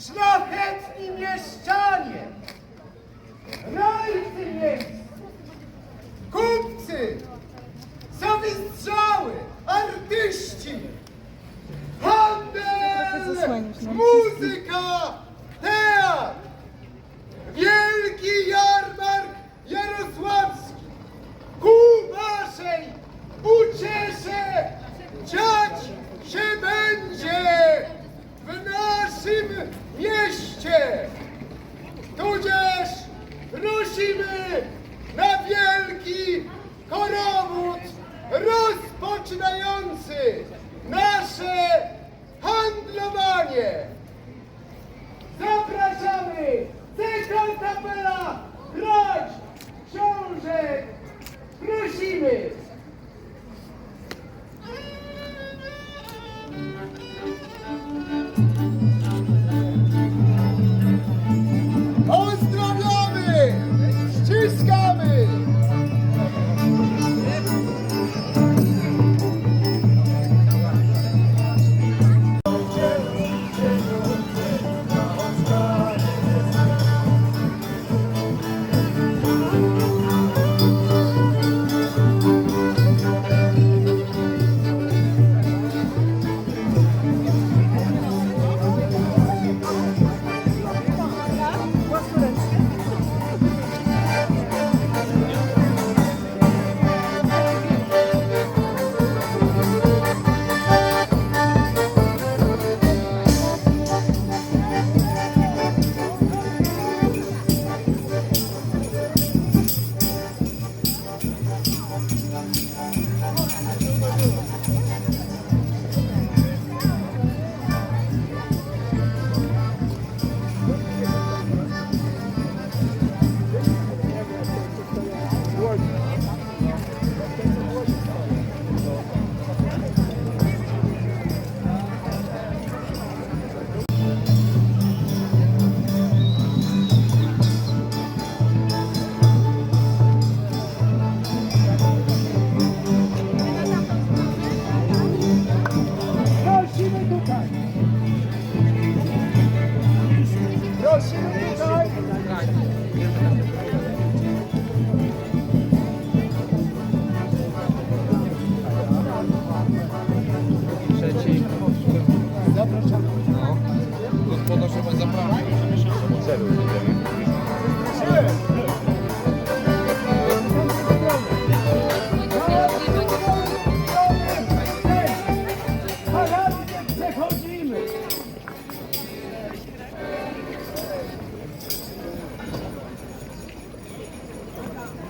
szlachetni mieszczanie, rajcy miejsc, kupcy, sowistrzały, artyści, handel, muzyka, teatr, wielki jarmark jarosławski, ku waszej uciesze dziać się będzie naszym mieście. Tudzież prosimy na wielki korowód rozpoczynający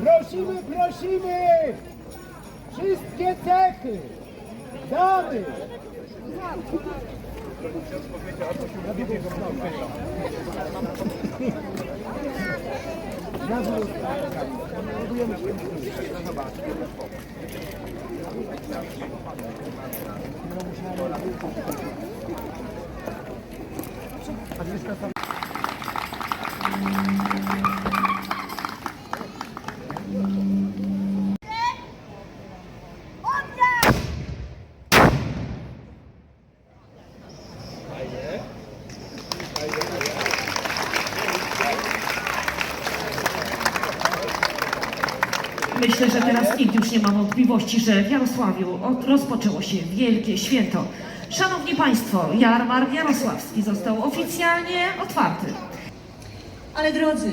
Prosimy, prosimy! Wszystkie cechy! Damy! Na Myślę, że teraz nikt już nie ma wątpliwości, że w Jarosławiu rozpoczęło się wielkie święto. Szanowni Państwo, jarmark jarosławski został oficjalnie otwarty. Ale drodzy,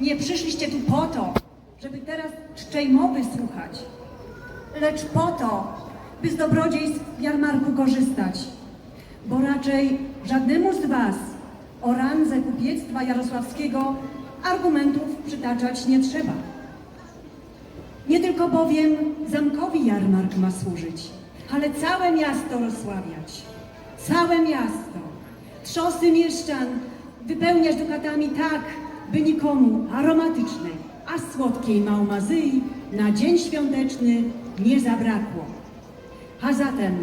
nie przyszliście tu po to, żeby teraz czczej mowy słuchać, lecz po to, by z dobrodziejstw jarmarku korzystać. Bo raczej żadnemu z Was o randze kupiectwa jarosławskiego argumentów przytaczać nie trzeba. Nie tylko bowiem zamkowi jarmark ma służyć, ale całe miasto rozsławiać. Całe miasto. Trzosy mieszczan wypełniać dukatami tak, by nikomu aromatycznej, a słodkiej małmazyi na dzień świąteczny nie zabrakło. A zatem,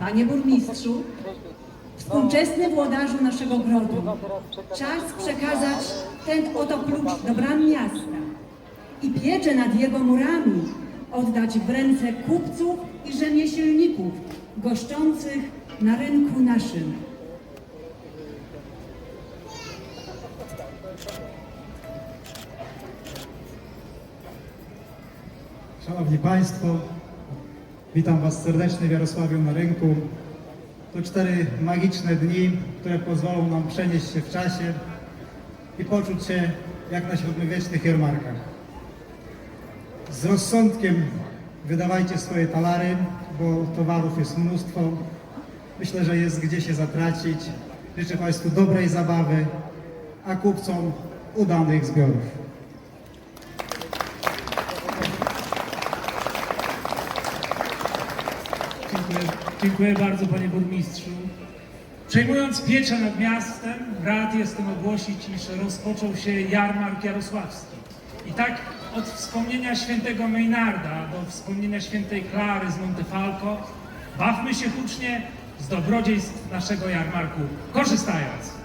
panie burmistrzu, współczesny włodarzu naszego grodu, czas przekazać ten oto klucz do bram miasta i piecze nad jego murami, oddać w ręce kupców i rzemieślników goszczących na rynku naszym. Szanowni Państwo, witam Was serdecznie w Jarosławiu na rynku. To cztery magiczne dni, które pozwolą nam przenieść się w czasie i poczuć się jak na średniowiecznych jarmarkach. Z rozsądkiem wydawajcie swoje talary, bo towarów jest mnóstwo. Myślę, że jest gdzie się zatracić. Życzę Państwu dobrej zabawy, a kupcom udanych zbiorów. Dziękuję, dziękuję bardzo panie burmistrzu. Przejmując pieczę nad miastem, rad jestem ogłosić, iż rozpoczął się jarmark jarosławski. I tak od wspomnienia świętego Maynarda do wspomnienia świętej Klary z Montefalco, bawmy się hucznie z dobrodziejstw naszego jarmarku, korzystając.